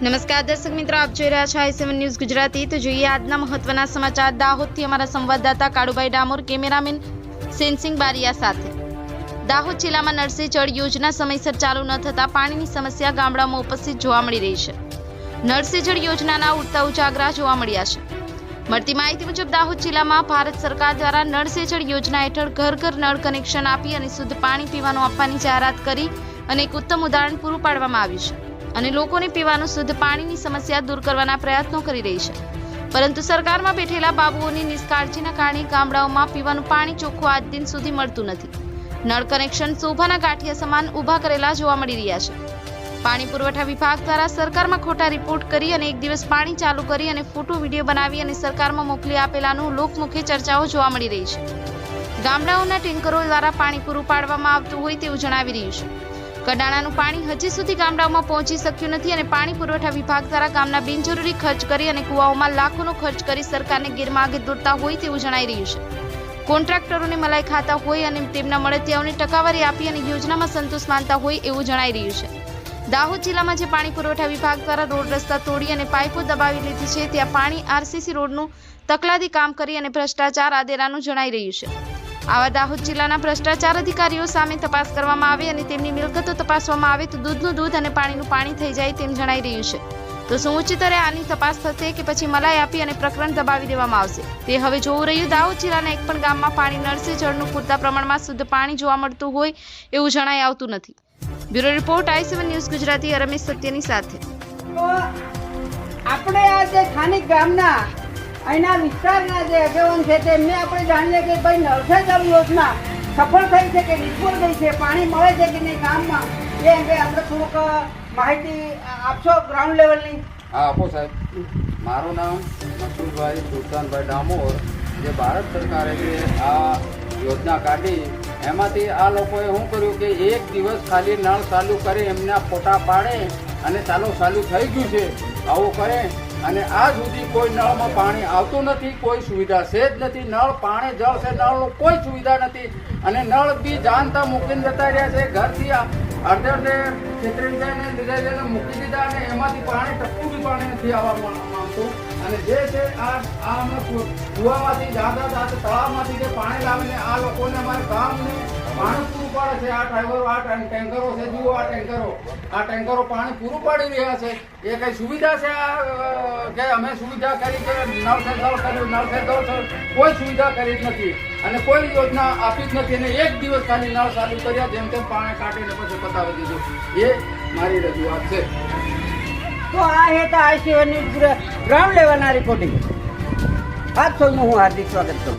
નમસ્કાર, દર્શક મિત્રો, આપ જોઈ રહ્યા છો આઈ સેવન ન્યૂઝ ગુજરાતી. તો જોઈએ આજના મહત્વના સમાચાર. દાહોદથી અમારા સંવાદદાતા કાળુભાઈ ડામોર, કેમેરામેન સેનસિંગ બારિયા સાથે. દાહોદ જિલ્લામાં જળ યોજના સમયસર ચાલુ ન થતાં પાણીની સમસ્યા ગામડામાં ઉપસ્થિત જોવા મળી રહી છે. જળ યોજનાના ઉડતા ઉજાગરા જોવા મળ્યા છે. મળતી માહિતી મુજબ, દાહોદ જિલ્લામાં ભારત સરકાર દ્વારા નળ યોજના હેઠળ ઘર ઘર નળ કનેક્શન આપી અને શુદ્ધ પાણી પીવાનું આપવાની જાહેરાત કરી અને એક ઉત્તમ ઉદાહરણ પૂરું પાડવામાં આવ્યું છે. અને લોકોને પીવાનું શુદ્ધ પાણીની સમસ્યા દૂર કરવાના પ્રયત્નો કરી રહી છે. પરંતુ સરકારમાં બેઠેલા બાબુઓની નિષ્કાળજીના કારણે ગામડાઓમાં પીવાનું પાણી ચોખ્ખું આજ દિન સુધી મળતું નથી. નળ કનેક્શન શોભાના ગાંઠિયા સમાન ઊભા કરેલા જોવા મળી રહ્યા છે. પાણી પુરવઠા વિભાગ દ્વારા સરકારમાં ખોટા રિપોર્ટ કરી અને એક દિવસ પાણી ચાલુ કરી અને ફોટો, વીડિયો બનાવી અને સરકારમાં મોકલી આપેલાનું લોકમુખે ચર્ચાઓ જોવા મળી રહી છે. ગામડાઓના ટેન્કરો દ્વારા પાણી પૂરું પાડવામાં આવતું હોય તેવું જણાવી રહ્યું છે. કડાણાનું પાણી હજી સુધી ગામડાઓમાં પહોંચી શક્યું નથી અને પાણી પુરવઠા વિભાગ દ્વારા ગામના બિનજરૂરી ખર્ચ કરી અને કુવાઓમાં લાખોનો ખર્ચ કરી સરકારને ગેરમાર્ગે દોરતા હોય તેવું જણાઈ રહ્યું છે. કોન્ટ્રાક્ટરોને મલાઈ ખાતા હોય અને તેમના મળે તેઓને ટકાવારી આપી અને યોજનામાં સંતોષ માનતા હોય એવું જણાઈ રહ્યું છે. દાહોદ જિલ્લામાં જે પાણી પુરવઠા વિભાગ દ્વારા રોડ રસ્તા તોડી અને પાઇપો દબાવી લીધી છે, ત્યાં પાણી આરસીસી રોડનું તકલાદી કામ કરી અને ભ્રષ્ટાચાર આદેરાનું જણાઈ રહ્યું છે. આવા દાહોદ જિલ્લાના ભ્રષ્ટાચાર અધિકારીઓ સામે તપાસ કરવામાં આવે અને તેમની મિલકતો તપાસવામાં આવે તો દૂધનું દૂધ અને પાણીનું પાણી થઈ જાય તેમ જણાઈ રહ્યું છે. તો શું ઉચ્ચતરે આની તપાસ થશે કે પછી મલાઈ આપી અને પ્રકરણ દબાવી દેવામાં આવશે? તે હવે જોવું રહ્યું. દાહોદ જિલ્લાના એક પણ ગામમાં પાણી નળસે જળનું પૂરતા પ્રમાણમાં શુદ્ધ પાણી જોવા મળતું હોય એવું જણાઈ આવતું નથી. Bureau report I seven news Gujarati Ramesh સત્યની સાથે. આપણે આજે સ્થાનિક ગામના અહીંના વિસ્તારના જે આગેવાન છે તેમને આપણે જાણીએ કે ભાઈ જળ યોજના સફળ થઈ છે કે નિષ્ફળ થઈ છે? પાણી મળે છે કે નહીં ગામમાં? એ અંગે આપણે થોડુંક માહિતી આપશો ગ્રાઉન્ડ લેવલની હા, આપો સાહેબ. મારું નામ મસૂરભાઈ સુલતાનભાઈ ડામોર. જે ભારત સરકારે જે આ યોજના કાઢી, એમાંથી આ લોકોએ શું કર્યું કે એક દિવસ ખાલી નળ ચાલુ કરી એમના ફોટા પાડે અને ચાલુ ચાલુ થઈ ગયું છે. આવું કરે. અને આ સુધી કોઈ નળમાં પાણી આવતું નથી, કોઈ સુવિધા છે જ નથી. નળ, પાણી, જળ છે, નળનું કોઈ સુવિધા નથી. અને નળ બી જાણતા મૂકીને જતા રહ્યા છે. ઘરથી અડધે અડધે જાય લીધે લઈને મૂકી દીધા અને એમાંથી પાણી, ટપકું બી પાણી નથી આવવા માંગતું અને જે છે આ આ અમે કુવામાંથી જાતા જાતા તળાવમાંથી જે પાણી લાવીને આ લોકોને અમારે ગામને પાણી પૂરું પાડે છે. આ ડ્રાઈવરો આ ટેન્કરો છે. જુઓ આ ટેન્કરો. આ ટેન્કરો પાણી પૂરું પાડી રહ્યા છે. એ કઈ સુવિધા છે આ કે અમે સુવિધા કરી કે નળ સે જળ કર્યું નળ સે કોઈ સુવિધા કરી જ નથી. અને કોઈ યોજના આપી જ નથી. અને એક દિવસ ખાલી નળ ચાલુ કર્યા, જેમ તેમ પાણી કાઢીને પછી પતાવી દીધું. એ મારી રજૂઆત છે. તો આ હેતા આઈસીઓની ગ્રાઉન્ડ લેવલના રિપોર્ટિંગ આપ સૌનું હું હાર્દિક સ્વાગત કરું.